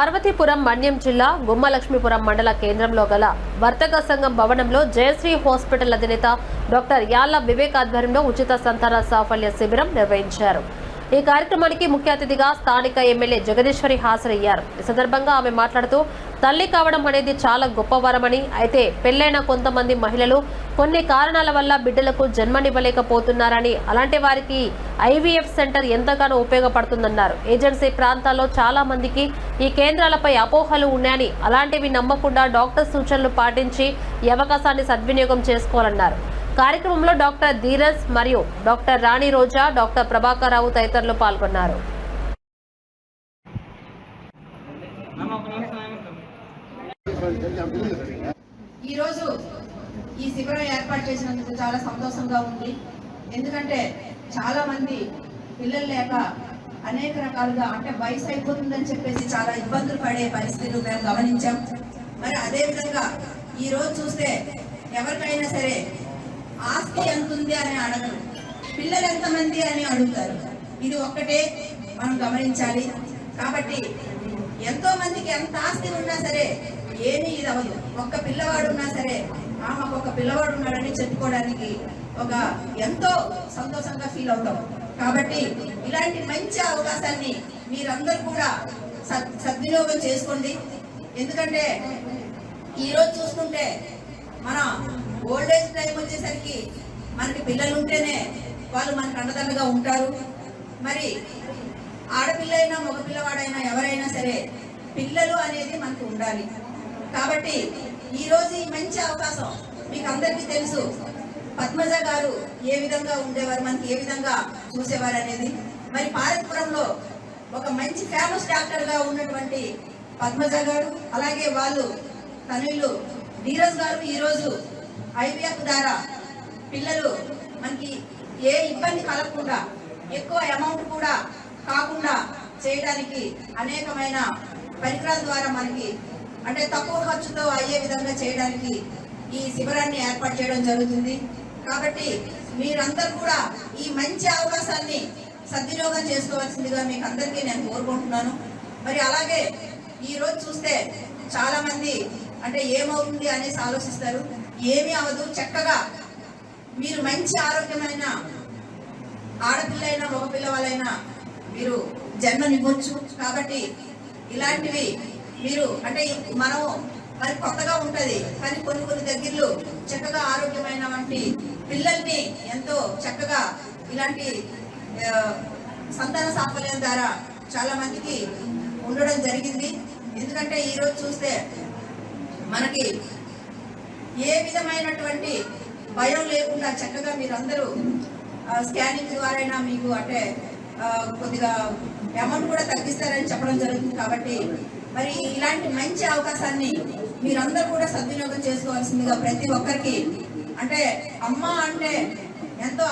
పార్వతీపురం మన్యం జిల్లా గుమ్మలక్ష్మీపురం మండల కేంద్రంలో గల వర్తక సంఘం భవనంలో జయశ్రీ హాస్పిటల్ అధినేత డాక్టర్ యాళ్ళ వివేక్ ఆధ్వర్యంలో ఉచిత సంతాన సాఫల్య శిబిరం నిర్వహించారు. ఈ కార్యక్రమానికి ముఖ్య అతిథిగా స్థానిక ఎమ్మెల్యే జగదీశ్వరి హాజరయ్యారు. ఈ సందర్భంగా ఆమె మాట్లాడుతూ తల్లి కావడం అనేది చాలా గొప్ప వరమని అయితే పెళ్ళైన కొంతమంది మహిళలు కొన్ని కారణాల వల్ల బిడ్డలకు జన్మనివ్వలేకపోతున్నారని అలాంటి వారికి ఐవీఎఫ్ సెంటర్ ఎంతగానో ఉపయోగపడుతుందన్నారు. ఏజెన్సీ ప్రాంతాల్లో చాలా మందికి ఈ కేంద్రాలపై అపోహలు ఉన్నాయని అలాంటివి నమ్మకుండా డాక్టర్ సూచనలు పాటించి ఈ అవకాశాన్ని సద్వినియోగం చేసుకోవాలన్నారు. కార్యక్రమంలో డాక్టర్ ధీరజ్ మరియు డాక్టర్ రాణి రోజా డాక్టర్ ప్రభాకరరావు తదితరులు పాల్గొన్నారు. ఈరోజు ఈ శిబిరం ఏర్పాటు చేసినందుకు చాలా సంతోషంగా ఉంది. ఎందుకంటే చాలా మంది పిల్లలు లేక అనేక రకాలుగా అంటే వయసు అయిపోతుందని చెప్పేసి చాలా ఇబ్బందులు పడే పరిస్థితులు మేము గమనించాం. మరి అదే విధంగా ఈ రోజు చూస్తే ఎవరికైనా సరే ఆస్తి ఎంత ఉంది అని అడగరు. పిల్లలు ఎంతమంది అని అడుగుతారు. ఇది ఒక్కటే మనం గమనించాలి. కాబట్టి ఎంతో మందికి ఎంత ఆస్తి ఉన్నా సరే ఏమీ ఇది అవ్వదు. ఒక్క పిల్లవాడు ఉన్నా సరే ఆ ఒక పిల్లవాడు ఉన్నాడని చెప్పుకోవడానికి ఒక ఎంతో సంతోషంగా ఫీల్ అవుతాం. కాబట్టి ఇలాంటి మంచి అవకాశాన్ని మీరందరూ కూడా సద్వినియోగం చేసుకోండి. ఎందుకంటే ఈరోజు చూసుకుంటే మన ఓల్డ్ ఏజ్ మనకి మనకి పిల్లలు ఉంటేనే వాళ్ళు మనకు అండదండగా ఉంటారు. మరి ఆడపిల్ల అయినా మగ పిల్లవాడైనా ఎవరైనా సరే పిల్లలు అనేది మనకు ఉండాలి. కాబట్టి ఈ రోజు ఈ మంచి అవకాశం మీకు అందరికీ తెలుసు. పద్మజ గారు ఏ విధంగా ఉండేవారు మనకి ఏ విధంగా చూసేవారు అనేది. మరి పార్వతీపురంలో ఒక మంచి ఫేమస్ డాక్టర్గా ఉన్నటువంటి పద్మజ గారు అలాగే వాళ్ళు తమిళ్ళు ధీరజ్ గారు ఈరోజు ఐవీఎఫ్ ద్వారా పిల్లలు మనకి ఏ ఇబ్బంది కలగకుండా ఎక్కువ అమౌంట్ కూడా కాకుండా చేయడానికి అనేకమైన పరికరాల ద్వారా మనకి అంటే తక్కువ ఖర్చుతో అయ్యే విధంగా చేయడానికి ఈ శిబిరాన్ని ఏర్పాటు చేయడం జరుగుతుంది. కాబట్టి మీరందరూ కూడా ఈ మంచి అవకాశాన్ని సద్వినియోగం చేసుకోవాల్సిందిగా మీకు అందరికీ నేను కోరుకుంటున్నాను. మరి అలాగే ఈరోజు చూస్తే చాలామంది అంటే ఏమవుతుంది అనేసి ఆలోచిస్తారు. ఏమీ అవదు చక్కగా మీరు మంచి ఆరోగ్యమైన ఆడపిల్లైనా మగపిల్లవాళ్ళైనా మీరు జన్మనివ్వచ్చు. కాబట్టి ఇలాంటివి మీరు అంటే మనం మరి కొత్తగా ఉంటది. కానీ కొన్ని కొన్ని దగ్గరలో చక్కగా ఆరోగ్యమైన వంటి పిల్లల్ని ఎంతో చక్కగా ఇలాంటి సంతాన సాఫల్యం ద్వారా చాలా మందికి ఉండడం జరిగింది. ఎందుకంటే ఈరోజు చూస్తే మనకి ఏ విధమైనటువంటి భయం లేకుండా చక్కగా మీరందరూ స్కానింగ్ ద్వారా మీకు అంటే కొద్దిగా అమౌంట్ కూడా తగ్గిస్తారని చెప్పడం జరుగుతుంది కాబట్టి మరి ఇలాంటి మంచి అవకాశాన్ని మీరందరూ కూడా సద్వినియోగం చేసుకోవాల్సిందిగా ప్రతి ఒక్కరికి అంటే అమ్మ అంటే ఎంతో